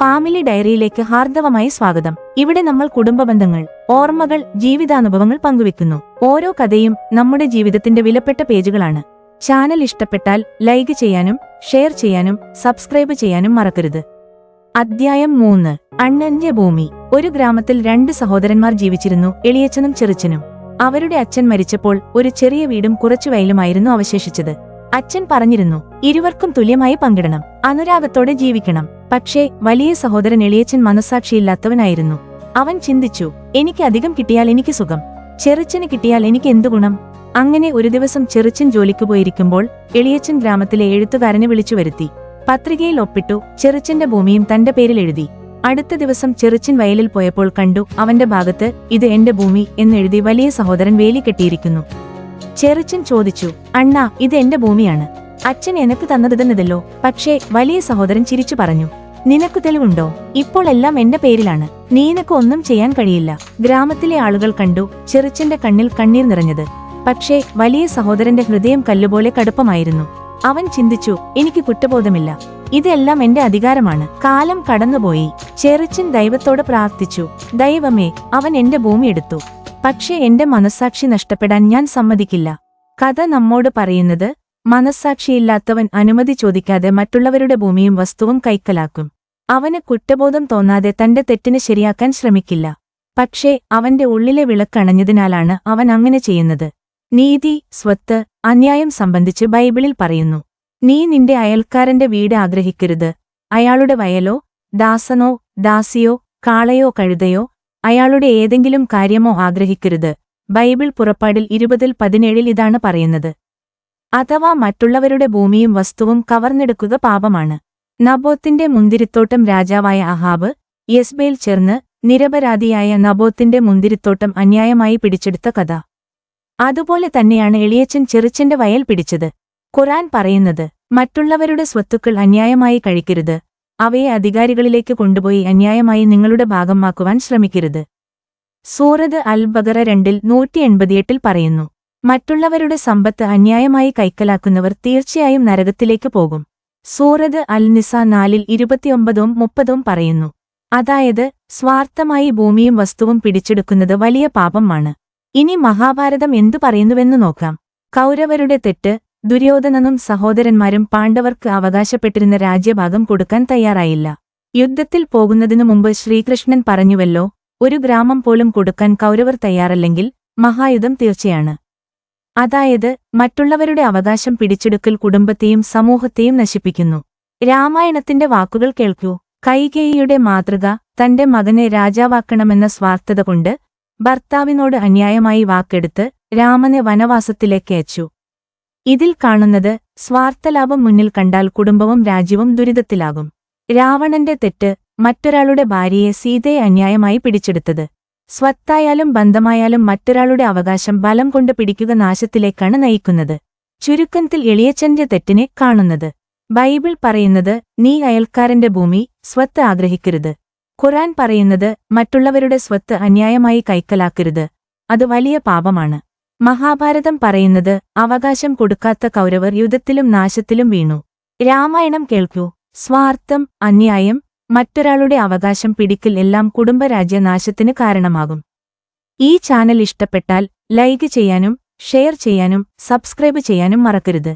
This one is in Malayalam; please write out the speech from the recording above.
ഫാമിലി ഡയറിയിലേക്ക് ഹാർദവമായി സ്വാഗതം. ഇവിടെ നമ്മൾ കുടുംബ ബന്ധങ്ങൾ ഓർമ്മകൾ ജീവിതാനുഭവങ്ങൾ പങ്കുവെക്കുന്നു. ഓരോ കഥയും നമ്മുടെ ജീവിതത്തിന്റെ വിലപ്പെട്ട പേജുകളാണ്. ചാനൽ ഇഷ്ടപ്പെട്ടാൽ ലൈക്ക് ചെയ്യാനും ഷെയർ ചെയ്യാനും സബ്സ്ക്രൈബ് ചെയ്യാനും മറക്കരുത്. അദ്ധ്യായം മൂന്ന്. അണ്ണന്റെ ഭൂമി. ഒരു ഗ്രാമത്തിൽ രണ്ട് സഹോദരന്മാർ ജീവിച്ചിരുന്നു എളിയച്ചനും ചെറുച്ചനും അവരുടെ അച്ഛൻ മരിച്ചപ്പോൾ ഒരു ചെറിയ വീടും കുറച്ചു വയലുമായിരുന്നു അവശേഷിച്ചത്. അച്ഛൻ പറഞ്ഞിരുന്നു ഇരുവർക്കും തുല്യമായി പങ്കിടണം അനുരാഗത്തോടെ ജീവിക്കണം. പക്ഷേ വലിയ സഹോദരൻ എളിയച്ചൻ മനസാക്ഷിയില്ലാത്തവനായിരുന്നു അവൻ ചിന്തിച്ചു എനിക്ക് അധികം കിട്ടിയാൽ എനിക്ക് സുഖം. ചെറുച്ചന് കിട്ടിയാൽ എനിക്ക് എന്തു ഗുണം? അങ്ങനെ ഒരു ദിവസം ചെറുച്ചൻ ജോലിക്ക് പോയിരിക്കുമ്പോൾ എളിയച്ചൻ ഗ്രാമത്തിലെ എഴുത്തുകാരനെ വിളിച്ചു വരുത്തി. പത്രികയിൽ ഒപ്പിട്ടു ചെറുച്ചന്റെ ഭൂമിയും തന്റെ പേരിൽ എഴുതി. അടുത്ത ദിവസം ചെറുച്ചൻ വയലിൽ പോയപ്പോൾ കണ്ടു അവന്റെ ഭാഗത്ത് ഇത് എന്റെ ഭൂമി എന്നെഴുതി വലിയ സഹോദരൻ വേലി കെട്ടിയിരിക്കുന്നു. ചെറുച്ചൻ ചോദിച്ചു അണ്ണാ ഇത് എന്റെ ഭൂമിയാണ്. അച്ഛൻ എനക്ക് തന്നതെന്നതല്ലോ പക്ഷേ വലിയ സഹോദരൻ ചിരിച്ചു പറഞ്ഞു നിനക്ക് തെളിവുണ്ടോ ഇപ്പോൾ എല്ലാം എന്റെ പേരിലാണ്. നീ നിനക്ക് ഒന്നും ചെയ്യാൻ കഴിയില്ല. ഗ്രാമത്തിലെ ആളുകൾ കണ്ടു ചെറുച്ചന്റെ കണ്ണിൽ കണ്ണീർ നിറഞ്ഞത്. പക്ഷേ വലിയ സഹോദരന്റെ ഹൃദയം കല്ലുപോലെ കടുപ്പമായിരുന്നു. അവൻ ചിന്തിച്ചു എനിക്ക് കുറ്റബോധമില്ല. ഇതെല്ലാം എന്റെ അധികാരമാണ്. കാലം കടന്നുപോയി. ചെറുച്ചൻ ദൈവത്തോട് പ്രാർത്ഥിച്ചു. ദൈവമേ അവൻ എന്റെ ഭൂമി എടുത്തു. പക്ഷേ എന്റെ മനസ്സാക്ഷി നഷ്ടപ്പെടാൻ ഞാൻ സമ്മതിക്കില്ല. കഥ നമ്മോട് പറയുന്നത് മനസ്സാക്ഷിയില്ലാത്തവൻ അനുമതി ചോദിക്കാതെ മറ്റുള്ളവരുടെ ഭൂമിയും വസ്തുവും കൈക്കലാക്കും. അവന് കുറ്റബോധം തോന്നാതെ തന്റെ തെറ്റിന് ശരിയാക്കാൻ ശ്രമിക്കില്ല. പക്ഷേ അവന്റെ ഉള്ളിലെ വിളക്കണഞ്ഞതിനാലാണ് അവൻ അങ്ങനെ ചെയ്യുന്നത്. നീതി സ്വത്ത് അന്യായം സംബന്ധിച്ച് ബൈബിളിൽ പറയുന്നു. നീ നിന്റെ അയൽക്കാരന്റെ വീട് ആഗ്രഹിക്കരുത്. അയാളുടെ വയലോ ദാസനോ ദാസിയോ കാളയോ കഴുതയോ അയാളുടെ ഏതെങ്കിലും കാര്യമോ ആഗ്രഹിക്കരുത്. ബൈബിൾ പുറപ്പാടിൽ ഇരുപതിൽ പതിനേഴിൽ ഇതാണ് പറയുന്നത്. അഥവാ മറ്റുള്ളവരുടെ ഭൂമിയും വസ്തുവും കവർന്നെടുക്കുക പാപമാണ്. നബോത്തിന്റെ മുന്തിരിത്തോട്ടം രാജാവായ അഹാബ് യെസ്ബേൽ ചേർന്ന് നിരപരാധിയായ നബോത്തിന്റെ മുന്തിരിത്തോട്ടം അന്യായമായി പിടിച്ചെടുത്ത കഥ. അതുപോലെ തന്നെയാണ് എളിയച്ചൻ ചെറുച്ചന്റെ വയൽ പിടിച്ചത്. ഖുറാൻ പറയുന്നത് മറ്റുള്ളവരുടെ സ്വത്തുക്കൾ അന്യായമായി കഴിക്കരുത്. അവയെ അധികാരികളിലേക്ക് കൊണ്ടുപോയി അന്യായമായി നിങ്ങളുടെ ഭാഗമാക്കുവാൻ ശ്രമിക്കരുത്. സൂറത് അൽ ബഗറ രണ്ടിൽ നൂറ്റി എൺപത്തിയെട്ടിൽ പറയുന്നു. മറ്റുള്ളവരുടെ സമ്പത്ത് അന്യായമായി കൈക്കലാക്കുന്നവർ തീർച്ചയായും നരകത്തിലേക്ക് പോകും. സൂറത് അൽ നിസ നാലിൽ ഇരുപത്തിയൊമ്പതും മുപ്പതും പറയുന്നു. അതായത് സ്വാർത്ഥമായി ഭൂമിയും വസ്തുവും പിടിച്ചെടുക്കുന്നത് വലിയ പാപമാണ്. ഇനി മഹാഭാരതം എന്തു പറയുന്നുവെന്ന് നോക്കാം. കൗരവരുടെ തെറ്റ് ദുര്യോധനനും സഹോദരന്മാരും പാണ്ഡവർക്ക് അവകാശപ്പെട്ടിരുന്ന രാജ്യഭാഗം കൊടുക്കാൻ തയ്യാറായില്ല. യുദ്ധത്തിൽ പോകുന്നതിനു മുമ്പ് ശ്രീകൃഷ്ണൻ പറഞ്ഞുവല്ലോ ഒരു ഗ്രാമം പോലും കൊടുക്കാൻ കൗരവർ തയ്യാറല്ലെങ്കിൽ മഹായുധം തീർച്ചയാണ്. അതായത് മറ്റുള്ളവരുടെ അവകാശം പിടിച്ചെടുക്കൽ കുടുംബത്തെയും സമൂഹത്തെയും നശിപ്പിക്കുന്നു. രാമായണത്തിന്റെ വാക്കുകൾ കേൾക്കൂ. കൈകേയിയുടെ മാതൃക തന്റെ മകനെ രാജാവാക്കണമെന്ന സ്വാർത്ഥത കൊണ്ട് ഭർത്താവിനോട് അന്യായമായി വാക്കെടുത്ത് രാമനെ വനവാസത്തിലേക്ക് അയച്ചു. ഇതിൽ കാണുന്നത് സ്വാർത്ഥലാഭം മുന്നിൽ കണ്ടാൽ കുടുംബവും രാജ്യവും ദുരിതത്തിലാകും. രാവണന്റെ തെറ്റ് മറ്റൊരാളുടെ ഭാര്യയെ സീതയെ അന്യായമായി പിടിച്ചെടുത്തത്. സ്വത്തായാലും ബന്ധമായാലും മറ്റൊരാളുടെ അവകാശം ബലം കൊണ്ട് പിടിക്കുക നാശത്തിലേക്കാണ് നയിക്കുന്നത്. ചുരുക്കത്തിൽ എളിയച്ചന്റെ തെറ്റിനെ കാണുന്നത്. ബൈബിൾ പറയുന്നത് നീ അയൽക്കാരന്റെ ഭൂമി സ്വത്ത് ആഗ്രഹിക്കരുത്. ഖുറാൻ പറയുന്നത് മറ്റുള്ളവരുടെ സ്വത്ത് അന്യായമായി കൈക്കലാക്കരുത്. അത് വലിയ പാപമാണ്. മഹാഭാരതം പറയുന്നത് അവകാശം കൊടുക്കാത്ത കൗരവർ യുദ്ധത്തിലും നാശത്തിലും വീണു. രാമായണം കേൾക്കൂ. സ്വാർത്ഥം അന്യായം മറ്റൊരാളുടെ അവകാശം പിടിക്കൽ എല്ലാം കുടുംബരാജ്യനാശത്തിന് കാരണമാകും. ഈ ചാനൽ ഇഷ്ടപ്പെട്ടാൽ ലൈക്ക് ചെയ്യാനും ഷെയർ ചെയ്യാനും സബ്സ്ക്രൈബ് ചെയ്യാനും മറക്കരുത്.